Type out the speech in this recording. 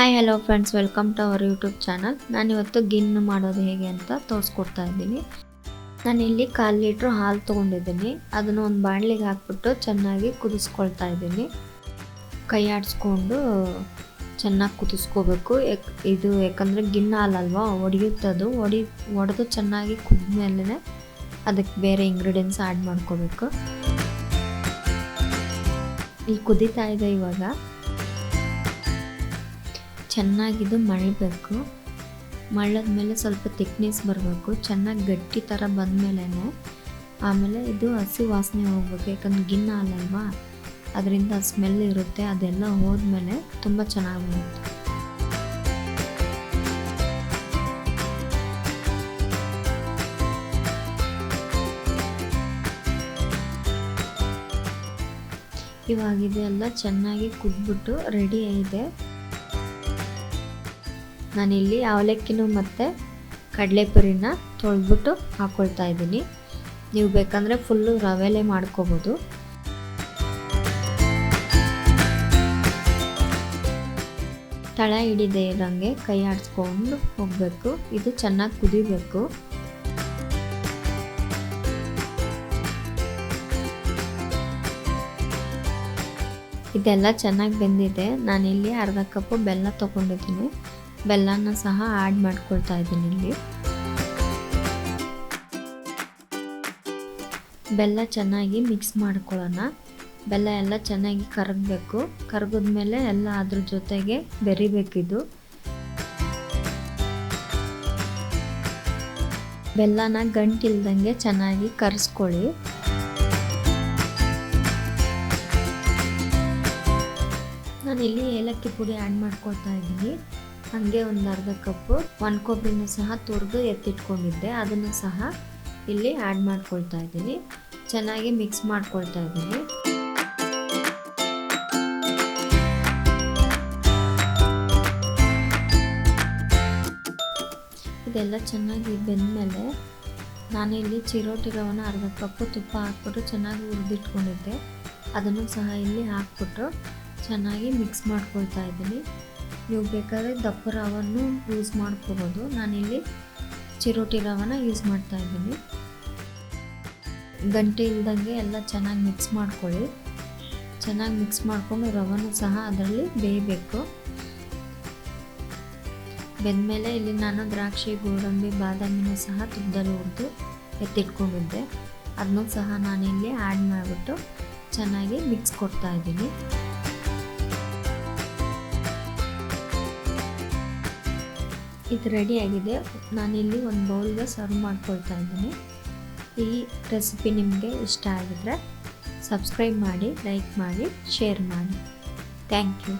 Hi hello friends welcome to our YouTube channel ನಾನಿವತ್ತು ಗಿನ್ನು ಮಾಡೋದು ಹೇಗೆ ಅಂತ ತೋರಿಸ್ಕೊಡ್ತಾ ಇದ್ದೀನಿ. ಇಲ್ಲಿ ಕಾಲು ಲೀಟ್ರ್ ಹಾಲು ತೊಗೊಂಡಿದ್ದೀನಿ. ಅದನ್ನು ಒಂದು ಬಾಣಲಿಗೆ ಹಾಕ್ಬಿಟ್ಟು ಚೆನ್ನಾಗಿ ಕುದಿಸ್ಕೊಳ್ತಾ ಇದ್ದೀನಿ. ಕೈ ಆಡಿಸ್ಕೊಂಡು ಚೆನ್ನಾಗಿ ಕುದಿಸ್ಕೋಬೇಕು. ಯಾಕ್ ಇದು ಯಾಕಂದರೆ ಗಿನ್ನ ಹಾಲಲ್ವಾ, ಒಡೆಯುತ್ತದು. ಒಡಿ, ಒಡೆದು ಚೆನ್ನಾಗಿ ಕುದ್ಮೇಲೆ ಅದಕ್ಕೆ ಬೇರೆ ಇಂಗ್ರೀಡಿಯೆಂಟ್ಸ್ ಆ್ಯಡ್ ಮಾಡ್ಕೋಬೇಕು. ಇಲ್ಲಿ ಕುದೀತಾ ಇದೆ ಇವಾಗ. ಚೆನ್ನಾಗಿದು ಮಳಬೇಕು ಮೇಲೆ ಸ್ವಲ್ಪ ತಿಕ್ನೆಸ್ ಬರಬೇಕು. ಚೆನ್ನಾಗಿ ಗಟ್ಟಿ ಥರ ಬಂದಮೇಲೆ ಆಮೇಲೆ ಇದು ಹಸಿ ವಾಸನೆ ಹೋಗ್ಬೇಕು. ಯಾಕಂದ್ರೆ ಗಿನ್ನ ಅಲ್ಲಲ್ವಾ? ಅದರಿಂದ ಸ್ಮೆಲ್ ಇರುತ್ತೆ. ಅದೆಲ್ಲ ಹೋದ್ಮೇಲೆ ತುಂಬ ಚೆನ್ನಾಗಿ ಬರುತ್ತೆ. ಇವಾಗ ಇದೆಲ್ಲ ಚೆನ್ನಾಗಿ ಕುದ್ಬಿಟ್ಟು ರೆಡಿ ಇದೆ ನಾನಿಲ್ಲಿ ಅವಲಕ್ಕಿನೂ ಮತ್ತು ಕಡಲೆಪುರಿನ ತೊಳೆದ್ಬಿಟ್ಟು ಹಾಕ್ಕೊಳ್ತಾ ಇದ್ದೀನಿ. ನೀವು ಬೇಕಂದರೆ ಫುಲ್ಲು ರವೆಲೆ ಮಾಡ್ಕೋಬೋದು. ತಳ ಹಿಡಿದೇ ಇರೋಂಗೆ ಕೈ ಆಡಿಸ್ಕೊಂಡು ಹೋಗಬೇಕು. ಇದು ಚೆನ್ನಾಗಿ ಕುದಿಬೇಕು. ಇದೆಲ್ಲ ಚೆನ್ನಾಗಿ ಬೆಂದಿದೆ. ನಾನಿಲ್ಲಿ ಅರ್ಧ ಕಪ್ಪು ಬೆಲ್ಲ ತೊಗೊಂಡಿದ್ದೀನಿ. ಬೆಲ್ಲನ ಸಹ ಆ್ಯಡ್ ಮಾಡ್ಕೊಳ್ತಾ ಇದ್ದೀನಿ ಇಲ್ಲಿ. ಬೆಲ್ಲ ಚೆನ್ನಾಗಿ ಮಿಕ್ಸ್ ಮಾಡ್ಕೊಳ್ಳೋಣ. ಬೆಲ್ಲ ಎಲ್ಲ ಚೆನ್ನಾಗಿ ಕರಗಬೇಕು. ಕರಗಿದ್ಮೇಲೆ ಎಲ್ಲ ಅದ್ರ ಜೊತೆಗೆ ಬೆರಿಬೇಕಿದು ಬೆಲ್ಲನ ಗಂಟಿಲ್ದಂಗೆ ಚೆನ್ನಾಗಿ ಕರೆಸ್ಕೊಳ್ಳಿ. ಇಲ್ಲಿ ಏಲಕ್ಕಿ ಪುಡಿ ಆ್ಯಡ್ ಮಾಡ್ಕೊಳ್ತಾ ಇದ್ದೀನಿ. ಹಾಗೆ ಒಂದು ಅರ್ಧ ಕಪ್ಪು ಒಣ ಕೊಬ್ಬರಿನೂ ಸಹ ತುರಿದು ಎತ್ತಿಟ್ಕೊಂಡಿದ್ದೆ. ಅದನ್ನು ಸಹ ಇಲ್ಲಿ ಆ್ಯಡ್ ಮಾಡ್ಕೊಳ್ತಾ ಇದ್ದೀನಿ. ಚೆನ್ನಾಗಿ ಮಿಕ್ಸ್ ಮಾಡ್ಕೊಳ್ತಾ ಇದ್ದೀನಿ. ಇದೆಲ್ಲ ಚೆನ್ನಾಗಿ ಬೆಂದಮೇಲೆ ನಾನಿಲ್ಲಿ ಚಿರೋಟಿ ರವನ ಅರ್ಧ ಕಪ್ಪು ತುಪ್ಪ ಹಾಕ್ಬಿಟ್ಟು ಚೆನ್ನಾಗಿ ಹುರಿದಿಟ್ಕೊಂಡಿದ್ದೆ. ಅದನ್ನು ಸಹ ಇಲ್ಲಿ ಹಾಕ್ಬಿಟ್ಟು ಚೆನ್ನಾಗಿ ಮಿಕ್ಸ್ ಮಾಡ್ಕೊಳ್ತಾ ಇದ್ದೀನಿ. ನೀವು ಬೇಕಾದರೆ ದಪ್ಪ ರವನ್ನು ಯೂಸ್ ಮಾಡ್ಕೋಬೋದು. ನಾನಿಲ್ಲಿ ಚಿರೋಟಿ ರವನ ಯೂಸ್ ಮಾಡ್ತಾ ಇದ್ದೀನಿ. ಗಂಟೆ ಇಲ್ದಂಗೆ ಎಲ್ಲ ಚೆನ್ನಾಗಿ ಮಿಕ್ಸ್ ಮಾಡ್ಕೊಳ್ಳಿ. ಚೆನ್ನಾಗಿ ಮಿಕ್ಸ್ ಮಾಡಿಕೊಂಡು ರವನು ಸಹ ಅದರಲ್ಲಿ ಬೇಯಬೇಕು. ಬೆಂದಮೇಲೆ ಇಲ್ಲಿ ನಾನು ದ್ರಾಕ್ಷಿ, ಗೋಡಂಬಿ, ಬಾದಾಮಿನೂ ಸಹ ತುಪ್ಪದಲ್ಲಿ ಹುರಿದು ಎತ್ತಿಟ್ಕೊಂಡಿದ್ದೆ. ಅದನ್ನೂ ಸಹ ನಾನಿಲ್ಲಿ ಆ್ಯಡ್ ಮಾಡಿಬಿಟ್ಟು ಚೆನ್ನಾಗಿ ಮಿಕ್ಸ್ ಕೊಡ್ತಾ ಇದ್ದೀನಿ. ಇದು ರೆಡಿ ಆಗಿದೆ. ನಾನಿಲ್ಲಿ ಒಂದು ಬೌಲ್ಗೆ ಸರ್ವ್ ಮಾಡ್ಕೊಳ್ತಾ ಇದ್ದೀನಿ. ಈ ರೆಸಿಪಿ ನಿಮಗೆ ಇಷ್ಟ ಆಗಿದ್ರೆ ಸಬ್ಸ್ಕ್ರೈಬ್ ಮಾಡಿ ಲೈಕ್ ಮಾಡಿ ಶೇರ್ ಮಾಡಿ. Thank you